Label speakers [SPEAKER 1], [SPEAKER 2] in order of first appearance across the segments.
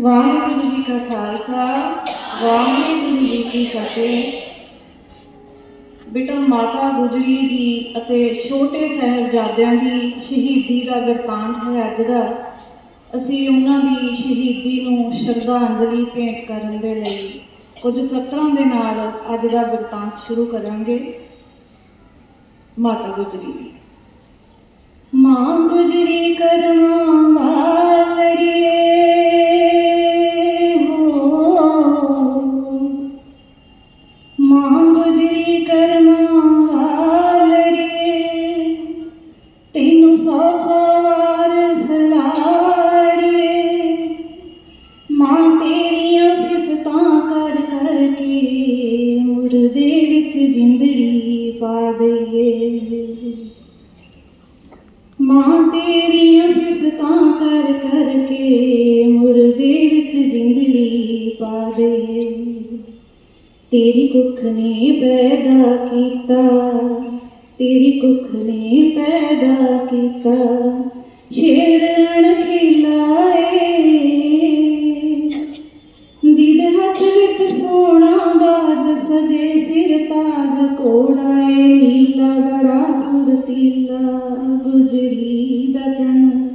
[SPEAKER 1] ਵਾਹਿਗੁਰੂ ਜੀ ਕਾ ਖਾਲਸਾ, ਵਾਹਿਗੁਰੂ ਜੀ ਕੀ ਫਤਿਹ। ਬੇਟਾ ਮਾਤਾ ਗੁਜਰੀ ਜੀ ਅਤੇ ਛੋਟੇ ਸਾਹਿਬਜ਼ਾਦਿਆਂ ਦੀ ਸ਼ਹੀਦੀ ਦਾ ਵਰਤਾਂਤ ਹੈ ਅੱਜ ਦਾ ਅਸੀਂ ਉਹਨਾਂ ਦੀ ਸ਼ਹੀਦੀ ਨੂੰ ਸ਼ਰਧਾਂਜਲੀ ਭੇਂਟ ਕਰਨ ਦੇ ਲਈ ਕੁਝ ਸਤਰਾਂ ਦੇ ਨਾਲ ਅੱਜ ਦਾ ਵਰਤਾਂਤ ਸ਼ੁਰੂ ਕਰਾਂਗੇ। ਮਾਤਾ ਗੁਜਰੀ ਦੀ ਮਾਂ ਗੁਜਰੀ ਕਰਮਾਂ ਵਾਲੜੀਏ ਪੈਦਾ ਕੀਤਾ, ਤੇਰੀ ਕੁੱਖ ਨੇ ਪੈਦਾ ਕੀਤਾ, ਸ਼ੇਰ ਅਣ ਖਿਲਾਏ। ਜਿਹਦੇ ਹੱਥ ਵਿੱਚ ਸੋਨਾ ਬਾਜ ਸਦੇ ਸਿਰ ਤਾਜ ਕੋੜਾ ਏ ਨੀਲਾ ਬੜਾ ਸੁਰਤੀਲਾ ਗੁਜਰੀ ਦਾ ਚੰਨ।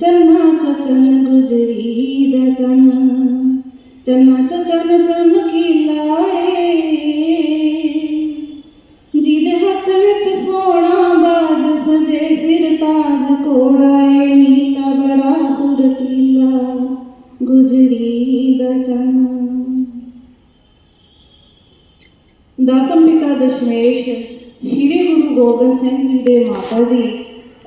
[SPEAKER 1] ਚੰਨਾ ਸਚਨ ਗੁਜਰੀ ਦਾ ਚੰਨ। ਚੰਨਾ ਚਚਨ ਚਮਕੀਲਾ ਏ ਜਿਹਦੇ ਹੱਥ ਵਿੱਚ ਸੋਨਾ ਬਾਜ ਸਜੇ ਸਿਰ ਤਾਜ ਕੋੜਾ ਏ ਨੀਲਾ ਬੜਾ ਫੁਰਤੀਲਾ ਗੁਜਰੀ ਦਾ ਚੰਨ। ਦਸਮ ਪਿਤਾ ਦਸ਼ਮੇਸ਼ ਸ੍ਰੀ ਗੁਰੂ ਗੋਬਿੰਦ ਸਿੰਘ ਜੀ ਦੇ ਮਾਤਾ ਜੀ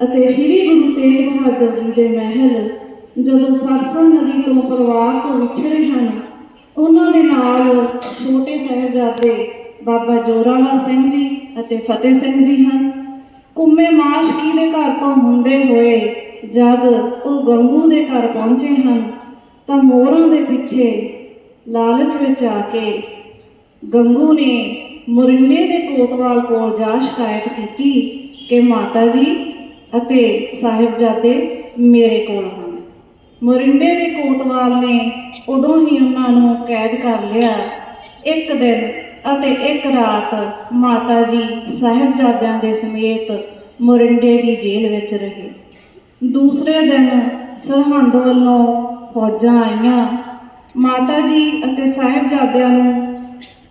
[SPEAKER 1] ਅਤੇ ਸ੍ਰੀ ਗੁਰੂ ਤੇਗ ਬਹਾਦਰ ਜੀ ਦੇ ਮਹਿਲ ਜਦੋਂ ਸਰਸਾ ਨਦੀ ਤੋਂ ਪਰਿਵਾਰ ਤੋਂ ਵਿਛੜੇ ਹਨ, ਉਹਨਾਂ ਦੇ ਨਾਲ ਛੋਟੇ ਸਾਹਿਬਜ਼ਾਦੇ ਬਾਬਾ ਜੋਰਾਵਰ ਸਿੰਘ ਜੀ ਅਤੇ ਫਤਿਹ ਸਿੰਘ ਜੀ ਹਨ। ਕੁੰਮੇ ਮਾਸ਼ਕੀ ਦੇ ਘਰ ਤੋਂ ਹੁੰਦੇ ਹੋਏ ਜਦ ਉਹ ਗੰਗੂ ਦੇ ਘਰ ਪਹੁੰਚੇ ਹਨ, ਤਾਂ ਮੋਰਾਂ ਦੇ ਪਿੱਛੇ ਲਾਲਚ ਵਿੱਚ ਆ ਕੇ ਗੰਗੂ ਨੇ ਮੁਰਿੰਡੇ ਦੇ ਕੋਤਵਾਲ ਕੋਲ ਜਾ ਸ਼ਿਕਾਇਤ ਕੀਤੀ ਕਿ ਮਾਤਾ ਜੀ ਅਤੇ ਸਾਹਿਬਜ਼ਾਦੇ ਮੇਰੇ ਕੋਲ ਹਨ। ਮੋਰਿੰਡੇ ਦੇ ਕੋਤਵਾਲ ਨੇ ਉਦੋਂ ਹੀ ਉਹਨਾਂ ਨੂੰ ਕੈਦ ਕਰ ਲਿਆ। ਇੱਕ ਦਿਨ ਅਤੇ ਇੱਕ ਰਾਤ ਮਾਤਾ ਜੀ ਸਾਹਿਬਜ਼ਾਦਿਆਂ ਦੇ ਸਮੇਤ ਮੋਰਿੰਡੇ ਦੀ ਜੇਲ੍ਹ ਵਿੱਚ ਰਹੇ। ਦੂਸਰੇ ਦਿਨ ਸਰਹੰਦ ਵੱਲੋਂ ਫੌਜਾਂ ਆਈਆਂ। ਮਾਤਾ ਜੀ ਅਤੇ ਸਾਹਿਬਜ਼ਾਦਿਆਂ ਨੂੰ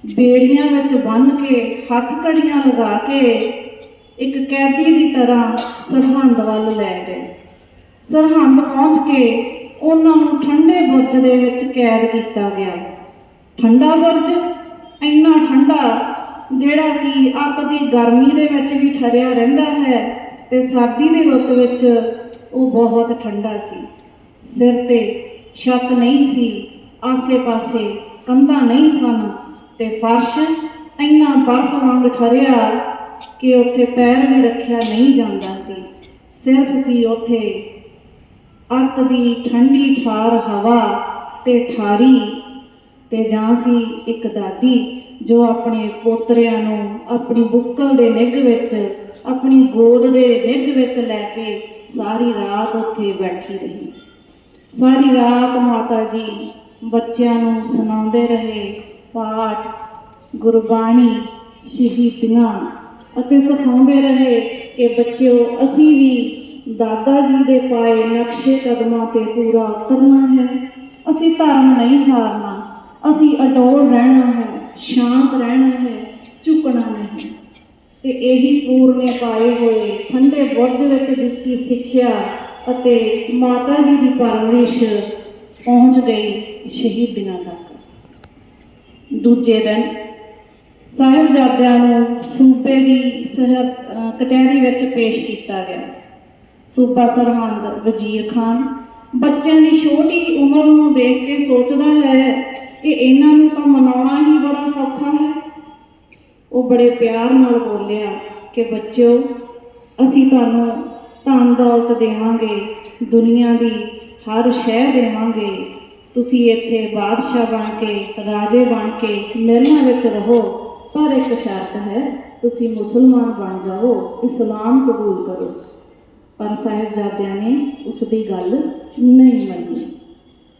[SPEAKER 1] ਬੇੜੀਆਂ ਵਿੱਚ ਬੰਨ੍ਹ ਕੇ ਹੱਥ ਕੜੀਆਂ ਲਗਾ ਕੇ ਇੱਕ ਕੈਦੀ ਦੀ ਤਰ੍ਹਾਂ ਸਰਹੰਦ ਵੱਲ ਲੈ ਗਏ। ਸਰਹੰਦ ਪਹੁੰਚ ਕੇ ਉਹਨਾਂ ਨੂੰ ਠੰਡੇ ਬੁਰਜ ਦੇ ਵਿੱਚ ਕੈਦ ਕੀਤਾ ਗਿਆ। ਠੰਡਾ ਬੁਰਜ, ਇੰਨਾ ਠੰਡਾ ਜਿਹੜਾ ਕਿ ਅੱਗ ਦੀ ਗਰਮੀ ਦੇ ਵਿੱਚ ਵੀ ਠਰਿਆ ਰਹਿੰਦਾ ਹੈ ਤੇ ਸਰਦੀ ਦੀ ਰੁੱਤ ਵਿੱਚ ਉਹ ਬਹੁਤ ਠੰਡਾ ਸੀ। ਸਿਰ ਤੇ ਛੱਤ ਨਹੀਂ ਸੀ, ਆਸੇ-ਪਾਸੇ ਕੰਧਾਂ ਨਹੀਂ ਸਨ ਤੇ ਫਰਸ਼ ਇੰਨਾ ਬਰਫ਼ ਵਾਂਗ ਠਰਿਆ ਕਿ ਉੱਥੇ ਪੈਰ ਵੀ ਰੱਖਿਆ ਨਹੀਂ ਜਾਂਦਾ ਸੀ। ਸਿਰਫ ਸੀ ਉੱਥੇ ਅੱਤ ਦੀ ਠੰਡੀ ਠਾਰ ਹਵਾ ਤੇ ਠਾਰੀ ਤੇ ਜਾਂ ਸੀ ਇੱਕ ਦਾਦੀ ਜੋ ਆਪਣੇ ਪੋਤਰਿਆਂ ਨੂੰ ਆਪਣੀ ਬੁੱਕਲ ਦੇ ਨਿੱਘ ਵਿੱਚ, ਆਪਣੀ ਗੋਦ ਦੇ ਨਿੱਘ ਵਿੱਚ ਲੈ ਕੇ ਸਾਰੀ ਰਾਤ ਉੱਥੇ ਬੈਠੀ ਰਹੀ। ਸਾਰੀ ਰਾਤ ਮਾਤਾ ਜੀ ਬੱਚਿਆਂ ਨੂੰ ਸੁਣਾਉਂਦੇ ਰਹੇ ਪਾਠ, ਗੁਰਬਾਣੀ, ਸ਼ਹੀਦੀਆਂ ਅਤੇ ਸਿਖਾਉਂਦੇ ਰਹੇ ਕਿ ਬੱਚਿਓ, ਅਸੀਂ ਵੀ ਦਾਦਾ ਜੀ ਦੇ ਪਾਏ ਨਕਸ਼ੇ ਕਦਮਾਂ ਤੇ ਪੂਰਾ ਉਤਰਨਾ ਹੈ। ਅਸੀਂ ਧਰਮ ਨਹੀਂ ਹਾਰਨਾ। ਅਸੀਂ ਅਡੋਲ ਰਹਿਣਾ ਹੈ, ਸ਼ਾਂਤ ਰਹਿਣਾ ਹੈ, ਝੁਕਣਾ ਨਹੀਂ। ਤੇ ਇਹੀ ਪੂਰਨੇ ਪਾਏ ਹੋਏ ਠੰਡੇ ਬੁੱਧ ਵਿੱਚ ਦਿੱਤੀ ਸਿੱਖਿਆ ਅਤੇ ਮਾਤਾ ਜੀ ਦੀ ਪਰਵਰਿਸ਼ ਪਹੁੰਚ ਗਈ ਸ਼ਹੀਦੀਆਂ ਤੱਕ। ਦੂਜੇ ਦਿਨ ਸਾਹਿਬਜ਼ਾਦਿਆਂ ਨੂੰ ਸੂਬੇ ਦੀ ਸਰਹੱਦ ਕਚਹਿਰੀ ਵਿੱਚ ਪੇਸ਼ ਕੀਤਾ ਗਿਆ। ਸੂਬਾ ਸਰਹੰਦ ਵਜ਼ੀਰ ਖਾਨ। ਬੱਚਿਆਂ ਦੀ ਛੋਟੀ ਉਮਰ ਨੂੰ ਦੇਖ ਕੇ ਸੋਚਦਾ ਹੈ ਕਿ ਇਹਨਾਂ ਨੂੰ ਤਾਂ ਮਨਾਉਣਾ ਹੀ ਬੜਾ ਸੌਖਾ ਹੈ। ਉਹ ਬੜੇ ਪਿਆਰ ਨਾਲ ਬੋਲਿਆ ਕਿ ਬੱਚਿਓ, ਅਸੀਂ ਤੁਹਾਨੂੰ ਧਨ ਦੌਲਤ ਦੇਵਾਂਗੇ, ਦੁਨੀਆ ਦੀ ਹਰ ਸ਼ੈ ਦੇਵਾਂਗੇ। ਤੁਸੀਂ ਇੱਥੇ ਬਾਦਸ਼ਾਹ ਬਣ ਕੇ, ਰਾਜੇ ਬਣ ਕੇ ਮਹਿਲਾਂ ਵਿੱਚ ਰਹੋ। ਪਰ ਇੱਕ ਸ਼ਰਤ ਹੈ, ਤੁਸੀਂ ਮੁਸਲਮਾਨ ਬਣ ਜਾਓ, ਇਸਲਾਮ ਕਬੂਲ ਕਰੋ। ਪਰ ਸਾਹਿਬਜ਼ਾਦਿਆਂ ਨੇ ਉਸ ਦੀ ਗੱਲ ਨਹੀਂ ਮੰਨੀ।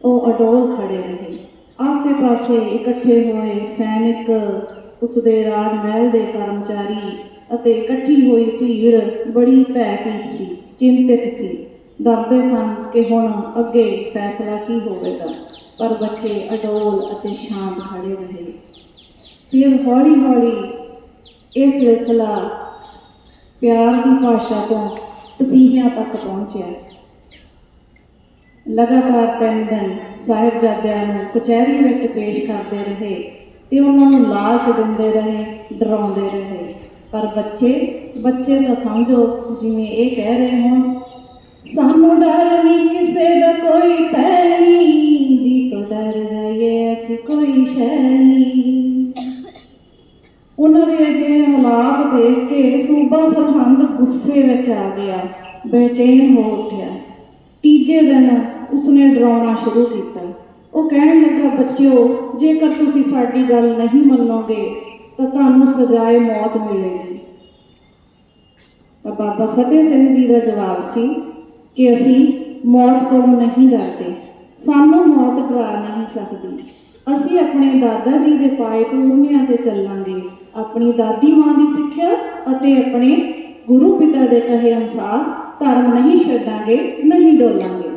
[SPEAKER 1] ਉਹ ਅਡੋਲ ਖੜੇ ਰਹੇ। ਆਸੇ-ਪਾਸੇ ਇਕੱਠੇ ਹੋਏ ਸੈਨਿਕ ਉਸ ਦੇ ਰਾਜ ਮਹਿਲ ਦੇ ਕਰਮਚਾਰੀ ਅਤੇ ਇਕੱਠੀ ਹੋਈ ਭੀੜ ਬੜੀ ਭੈਭੀਤ ਸੀ, ਚਿੰਤਿਤ ਸੀ। ਡਰਦੇ ਸਨ ਕਿ ਹੁਣ ਅੱਗੇ ਫੈਸਲਾ ਕੀ ਹੋਵੇਗਾ, ਪਰ ਬੱਚੇ ਅਡੋਲ ਅਤੇ ਸ਼ਾਂਤ ਖੜੇ ਰਹੇ। ਫਿਰ ਹੌਲੀ-ਹੌਲੀ ਇਹ ਸਿਲਸਿਲਾ ਪਿਆਰ ਦੀ ਭਾਸ਼ਾ ਤੋਂ ਤਸੀਹਿਆਂ ਤੱਕ ਪਹੁੰਚਿਆ। ਲਗਾਤਾਰ ਤਿੰਨ ਦਿਨ ਸਾਹਿਬਜ਼ਾਦਿਆਂ ਨੂੰ ਕਚਹਿਰੀ ਵਿੱਚ ਪੇਸ਼ ਕਰਦੇ ਰਹੇ ਤੇ ਉਹਨਾਂ ਨੂੰ ਲਾਲਚ ਦਿੰਦੇ ਰਹੇ, ਡਰਾਉਂਦੇ ਰਹੇ। ਪਰ ਬੱਚੇ ਬੱਚੇ ਤਾਂ ਸਮਝੋ ਜਿਵੇਂ ਇਹ ਕਹਿ ਰਹੇ ਹੋਣ, ਸਾਨੂੰ ਡਰ ਨਹੀਂ ਕਿਸੇ ਦਾ ਕੋਈ ਭੈ ਜੀ ਤੋਂ ਡਰ ਜਾਈਏ ਐਸੀ ਕੋਈ ਸ਼ੈ ਨਹੀਂ। ਉਹਨਾਂ ਨੇ ਅਜਿਹੇ ਹਾਲਾਤ ਕੇ ਸੂਬਾ ਸਰਹੰਦ ਗੁੱਸੇ ਵਿੱਚ ਆ ਗਿਆ, ਬੇਚੈਨ ਹੋ ਉੱਠਿਆ। ਤੀਜੇ ਦਿਨ ਉਸਨੇ ਡਰਾਉਣਾ ਸ਼ੁਰੂ ਕੀਤਾ। ਉਹ ਕਹਿਣ ਲੱਗਾ, ਬੱਚਿਓ, ਜੇਕਰ ਤੁਸੀਂ ਸਾਡੀ ਗੱਲ ਨਹੀਂ ਮੰਨੋਗੇ, ਤਾਂ ਤੁਹਾਨੂੰ ਸਜ਼ਾਏ ਮੌਤ ਮਿਲੇਗੀ। ਤਾਂ ਬਾਬਾ ਫਤਿਹ ਸਿੰਘ ਜੀ ਦਾ ਜਵਾਬ ਸੀ ਕਿ ਅਸੀਂ ਮੌਤ ਕੋਲੋਂ ਨਹੀਂ ਡਰਦੇ। ਸਾਨੂੰ ਮੌਤ ਡਰਾ ਨਹੀਂ ਸਕਦੀ। ਅਸੀਂ ਆਪਣੇ ਦਾਦਾ ਜੀ ਦੇ ਪਾਏ ਪੂਰਨਿਆਂ ਤੇ ਚੱਲਾਂਗੇ। ਆਪਣੀ ਦਾਦੀ ਮਾਂ ਦੀ ਸਿੱਖਿਆ ਅਤੇ ਆਪਣੇ ਗੁਰੂ ਪਿਤਾ ਦੇ ਕਹੇ ਅਨੁਸਾਰ ਧਰਮ ਨਹੀਂ ਛੱਡਾਂਗੇ, ਨਹੀਂ ਡੋਲਾਂਗੇ।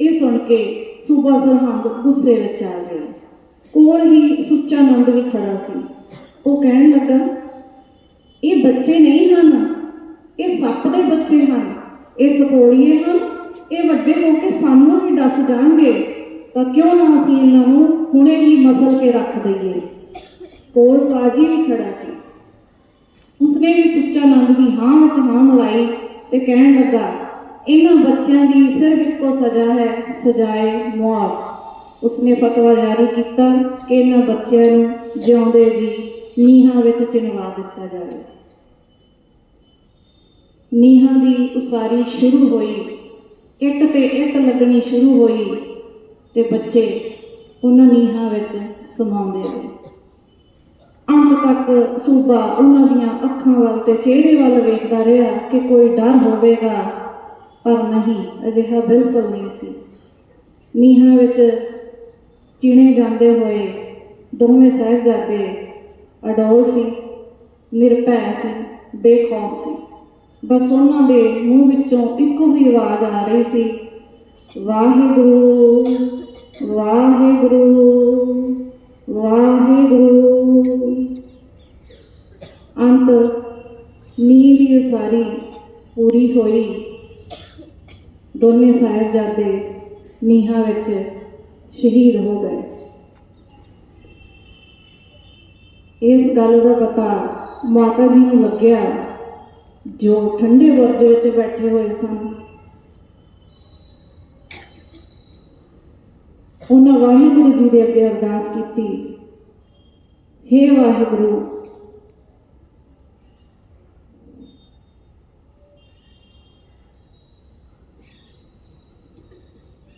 [SPEAKER 1] ਇਹ ਸੁਣ ਕੇ ਸੂਬਾ ਸਰਹੰਦ ਗੁੱਸੇ ਵਿੱਚ ਆ ਗਿਆ। ਕੋਲ ਹੀ ਸੁੱਚਾ ਨੰਦ ਵੀ ਖੜਾ ਸੀ। ਉਹ ਕਹਿਣ ਲੱਗਾ, ਇਹ ਬੱਚੇ ਨਹੀਂ ਹਨ। ਇਹ ਸੱਪ ਦੇ ਬੱਚੇ ਹਨ। ਇਹ ਸਪੋਰੀਏ ਹਨ। ਇਹ ਵੱਡੇ ਹੋ ਕੇ ਸਾਨੂੰ ਵੀ ਦੱਸ ਜਾਣਗੇ। ਤਾਂ ਕਿਉਂ ਨਾ ਅਸੀਂ ਇਹਨਾਂ ਨੂੰ ਮਸਲ ਕੇ ਰੱਖ ਦਈਏ। ਕੋਲ ਕਾਜੀ ਵੀ ਖੜਾ ਸੀ। ਉਸਨੇ ਵੀ ਸੁੱਚਾ ਨੰਦ ਦੀ ਹਾਂ ਵਿੱਚ ਹਾਂ ਮਿਲਾਈ ਤੇ ਕਹਿਣ ਲੱਗਾ, ਇਹਨਾਂ ਬੱਚਿਆਂ ਦੀ ਸਿਰਫ ਇੱਕੋ ਸਜ਼ਾ ਹੈ, ਸਜ਼ਾਏ ਮੌਤ ਉਸਨੇ ਫਤਵਾ ਜਾਰੀ ਕੀਤਾ ਕਿ ਇਹਨਾਂ ਬੱਚਿਆਂ ਨੂੰ ਜਿਉਂਦੇ ਜੀ ਨੀਹਾਂ ਵਿੱਚ ਚਿਣਵਾ ਦਿੱਤਾ ਜਾਵੇ। ਨੀਹਾਂ ਦੀ ਉਸਾਰੀ ਸ਼ੁਰੂ ਹੋਈ। ਇੱਟ ਤੇ ਇੱਟ ਲੱਗਣੀ ਸ਼ੁਰੂ ਹੋਈ ਤੇ ਬੱਚੇ ਉਹਨਾਂ ਨੀਹਾਂ ਵਿੱਚ ਸਮਾਉਂਦੇ ਰਹੇ ਅੰਤ ਤੱਕ ਸੂਬਾ ਉਹਨਾਂ ਦੀਆਂ ਅੱਖਾਂ ਵੱਲ ਤੇ ਚਿਹਰੇ ਵੱਲ ਵੇਖਦਾ ਰਿਹਾ ਕਿ ਕੋਈ ਡਰ ਹੋਵੇਗਾ, ਪਰ ਨਹੀਂ, ਅਜਿਹਾ ਬਿਲਕੁਲ ਨਹੀਂ ਸੀ। ਨੀਹਾਂ ਵਿੱਚ ਚਿਣੇ ਜਾਂਦੇ ਹੋਏ ਦੋਵੇਂ ਸਾਹਿਬਜ਼ਾਦੇ ਅਡੋਲ ਸੀ, ਨਿਰਭੈ ਸੀ, ਬੇਖੌਫ ਸੀ। ਬਸ ਉਹਨਾਂ ਦੇ ਮੂੰਹ ਵਿੱਚੋਂ ਇੱਕੋ ਹੀ ਆਵਾਜ਼ ਆ ਰਹੀ ਸੀ, ਵਾਹਿਗੁਰੂ ਵਾਹਿਗੁਰੂ ਵਾਹਿਗੁਰੂ। ਅੰਤ ਨੀਂਦ ਦੀ ਸਾਰੀ ਪੂਰੀ ਹੋਈ ਦੋਨੇ ਸਾਹਿਬਜ਼ਾਦੇ ਨੀਹਾਂ ਵਿੱਚ ਸ਼ਹੀਦ ਹੋ ਗਏ। ਇਸ ਗੱਲ ਦਾ ਪਤਾ ਮਾਤਾ ਜੀ ਨੂੰ ਲੱਗਿਆ, ਜੋ ਠੰਡੇ ਵਰਜ ਵਿੱਚ ਬੈਠੇ ਹੋਏ ਸਨ। ਉਹਨਾਂ ਵਾਹਿਗੁਰੂ ਜੀ ਦੇ ਅੱਗੇ ਅਰਦਾਸ ਕੀਤੀ। हे ਵਾਹਿਗੁਰੂ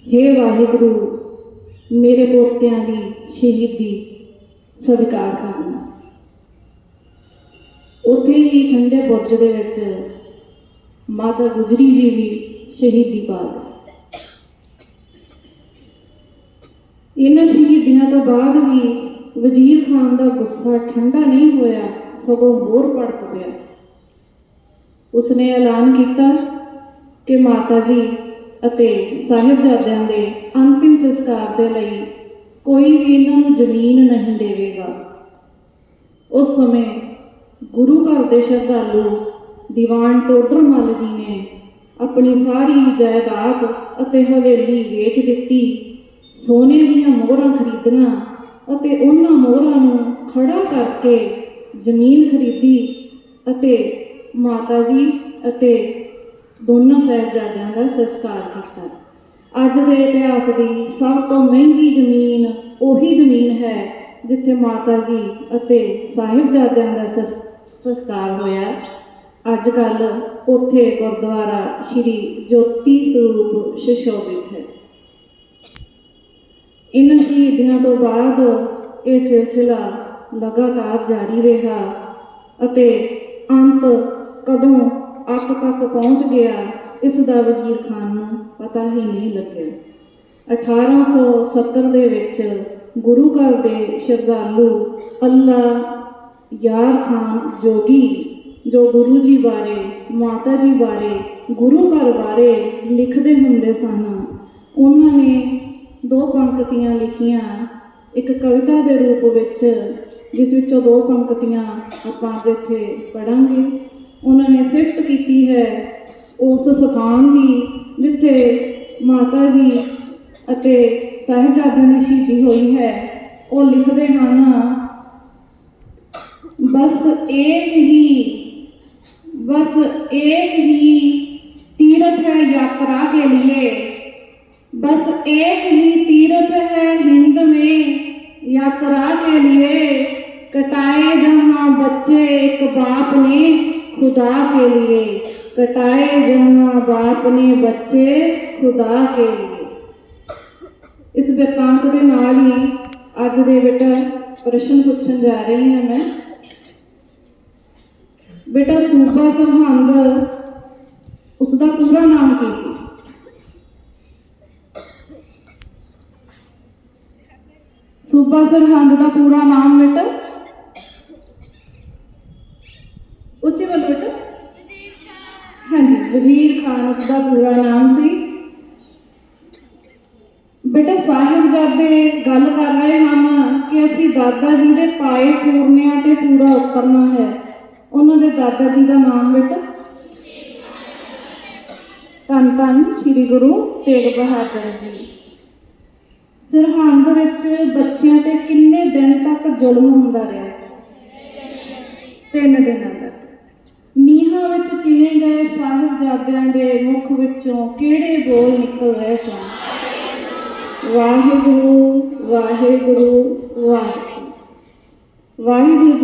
[SPEAKER 1] हे ਵਾਹਿਗੁਰੂ, ਮੇਰੇ ਪੋਤਿਆਂ ਦੀ ਸ਼ਹੀਦੀ ਸਵੀਕਾਰ ਕਰਨਾ। ਉੱਥੇ ਹੀ ਠੰਡੇ ਬੁਰਜ ਦੇ ਵਿੱਚ ਮਾਤਾ ਗੁਜਰੀ ਜੀ ਵੀ ਸ਼ਹੀਦੀ ਪਾ ਗਏ ਇਹਨਾਂ ਸ਼ਹੀਦੀਆਂ ਤੋਂ ਬਾਅਦ ਵੀ ਵਜ਼ੀਰ ਖਾਨ ਦਾ ਗੁੱਸਾ ਠੰਡਾ ਨਹੀਂ ਹੋਇਆ, ਸਗੋਂ ਹੋਰ ਭੜਕ ਗਿਆ ਉਸਨੇ ਐਲਾਨ ਕੀਤਾ ਕਿ ਮਾਤਾ ਜੀ ਅਤੇ ਸਾਹਿਬਜ਼ਾਦਿਆਂ ਦੇ ਅੰਤਿਮ ਸੰਸਕਾਰ ਦੇ ਲਈ ਕੋਈ ਵੀ ਇਹਨਾਂ ਨੂੰ ਜ਼ਮੀਨ ਨਹੀਂ ਦੇਵੇਗਾ। ਉਸ ਸਮੇਂ ਗੁਰੂ ਘਰ ਦੇ ਸ਼ਰਧਾਲੂ ਦੀਵਾਨ ਟੋਡਰ ਮੱਲ ਜੀ ਨੇ ਆਪਣੀ ਸਾਰੀ ਜਾਇਦਾਦ ਅਤੇ ਹਵੇਲੀ ਵੇਚ ਦਿੱਤੀ। ਸੋਨੇ ਦੀਆਂ ਮੋਹਰਾਂ ਖਰੀਦੀਆਂ ਅਤੇ ਉਹਨਾਂ ਮੋਹਰਾਂ ਨੂੰ ਖੜਾ ਕਰਕੇ ਜ਼ਮੀਨ ਖਰੀਦੀ ਅਤੇ ਮਾਤਾ ਜੀ ਅਤੇ ਦੋਨਾਂ ਸਾਹਿਬਜ਼ਾਦਿਆਂ ਦਾ ਸੰਸਕਾਰ ਕੀਤਾ। ਅੱਜ ਦੇ ਇਤਿਹਾਸ ਦੀ ਸਭ ਤੋਂ ਮਹਿੰਗੀ ਜ਼ਮੀਨ ਉਹੀ ਜ਼ਮੀਨ ਹੈ ਜਿੱਥੇ ਮਾਤਾ ਜੀ ਅਤੇ ਸਾਹਿਬਜ਼ਾਦਿਆਂ ਦਾ ਸੰਸ- ਸੰਸਕਾਰ ਹੋਇਆ। ਅੱਜ ਕੱਲ ਉੱਥੇ ਗੁਰਦੁਆਰਾ ਸ਼੍ਰੀ ਜੋਤੀ ਸਰੂਪ ਸੁਸ਼ੋਭਿਤ ਹੈ ਇਹਨਾਂ ਸ਼ਹੀਦੀਆਂ ਤੋਂ ਬਾਅਦ ਇਹ ਸਿਲਸਿਲਾ ਲਗਾਤਾਰ ਜਾਰੀ ਰਿਹਾ ਅਤੇ ਅੰਤ ਕਦੋਂ ਅੱਖ ਤੱਕ ਪਹੁੰਚ ਗਿਆ, ਇਸ ਦਾ ਵਜ਼ੀਰ ਖਾਨ ਨੂੰ ਪਤਾ ਪਤਾ ਹੀ ਨਹੀਂ ਲੱਗਿਆ। 1870 ਦੇ ਵਿੱਚ ਗੁਰੂ ਘਰ ਦੇ ਸ਼ਰਧਾਲੂ ਅੱਲਾ ਯਾਰ ਖਾਨ ਜੋਗੀ, ਜੋ ਗੁਰੂ ਜੀ ਬਾਰੇ, ਮਾਤਾ ਜੀ ਬਾਰੇ, ਗੁਰੂ ਘਰ ਬਾਰੇ ਲਿਖਦੇ ਹੁੰਦੇ ਸਨ, ਉਹਨਾਂ ਨੇ ਦੋ ਪੰਕਤੀਆਂ ਲਿਖੀਆਂ। ਇੱਕ ਕਵਿਤਾ ਦੇ ਰੂਪ ਵਿੱਚ, ਜਿਸ ਵਿੱਚੋਂ ਦੋ ਪੰਕਤੀਆਂ ਆਪਾਂ ਇੱਥੇ ਪੜ੍ਹਾਂਗੇ। ਉਹਨਾਂ ਨੇ ਸਿਫਤ ਕੀਤੀ ਹੈ ਉਸ ਸਥਾਨ ਦੀ, ਜਿੱਥੇ ਮਾਤਾ ਜੀ ਅਤੇ ਸਾਹਿਬਜ਼ਾਦਿਆਂ ਦੀ ਸ਼ਹੀਦੀ ਹੋਈ ਹੈ। ਉਹ ਲਿਖਦੇ ਹਨ, ਬਸ ਇੱਕ ਹੀ, ਬਸ ਇੱਕ ਹੀ ਤੀਰਥ ਹੈ ਯਾਤਰਾ ਕੇ ਲਈ एक ही तीर्थ है हिंद में यात्रा के लिए कटाए जहाँ बच्चे एक बाप ने खुदा के लिए कटाए जहाँ बाप ने बच्चे खुदा के लिए ਇਸ ਬਿਰਤਾਂਤ ਦੇ ਨਾਲ ਹੀ ਅੱਜ ਦੇ ਬੇਟਾ ਪ੍ਰਸ਼ਨ ਪੁੱਛਣ ਜਾ ਰਹੀ ਹਾਂ ਮੈਂ ਬੇਟਾ ਸੂਬਾ ਸਰਹੰਦ ਉਸ ਦਾ ਪੂਰਾ ਨਾਮ ਕੀ ਸੀ ਸੂਬਾ ਸਰਹੰਦ ਦਾ ਪੂਰਾ ਨਾਮ ਬੇਟਾ ਉੱਚੀ ਬੋਲ ਬੇਟਾ। ਹਾਂਜੀ, ਵਜ਼ੀਰ ਖਾਨ ਉਸ ਦਾ ਪੂਰਾ ਨਾਮ ਸੀ। ਬੇਟਾ, ਸਾਹਿਬਜ਼ਾਦੇ ਗੱਲ ਕਰ ਰਹੇ ਹਨ ਕਿ ਅਸੀਂ ਦਾਦਾ ਜੀ ਦੇ ਪਾਏ ਪੂਰਨਿਆਂ ਤੇ ਪੂਰਾ ਉਤਰਨਾ ਹੈ। ਉਹਨਾਂ ਦੇ ਦਾਦਾ ਜੀ ਦਾ ਨਾਮ ਬੇਟਾ। ਧੰਨ ਧੰਨ ਸ੍ਰੀ ਗੁਰੂ ਤੇਗ ਬਹਾਦਰ ਜੀ। ਸਰਹੰਦ ਵਿੱਚ ਬੱਚਿਆਂ ਤੇ ਕਿੰਨੇ ਦਿਨ ਤੱਕ ਜ਼ੁਲਮ ਹੁੰਦਾ ਰਿਹਾ? ਤਿੰਨ ਦਿਨਾਂ ਤੱਕ। ਨੀਹਾਂ ਵਿੱਚ ਚਿਣੇ ਗਏ ਸਾਹਿਬਜ਼ਾਦਿਆਂ ਦੇ ਮੁਖ ਵਿੱਚੋਂ ਕਿਹੜੇ ਬੋਲ ਨਿਕਲ ਰਹੇ ਸਨ? ਵਾਹਿਗੁਰੂ ਵਾਹਿਗੁਰੂ ਵਾਹਿਗੁਰੂ। ਵਾਹਿਗੁਰੂ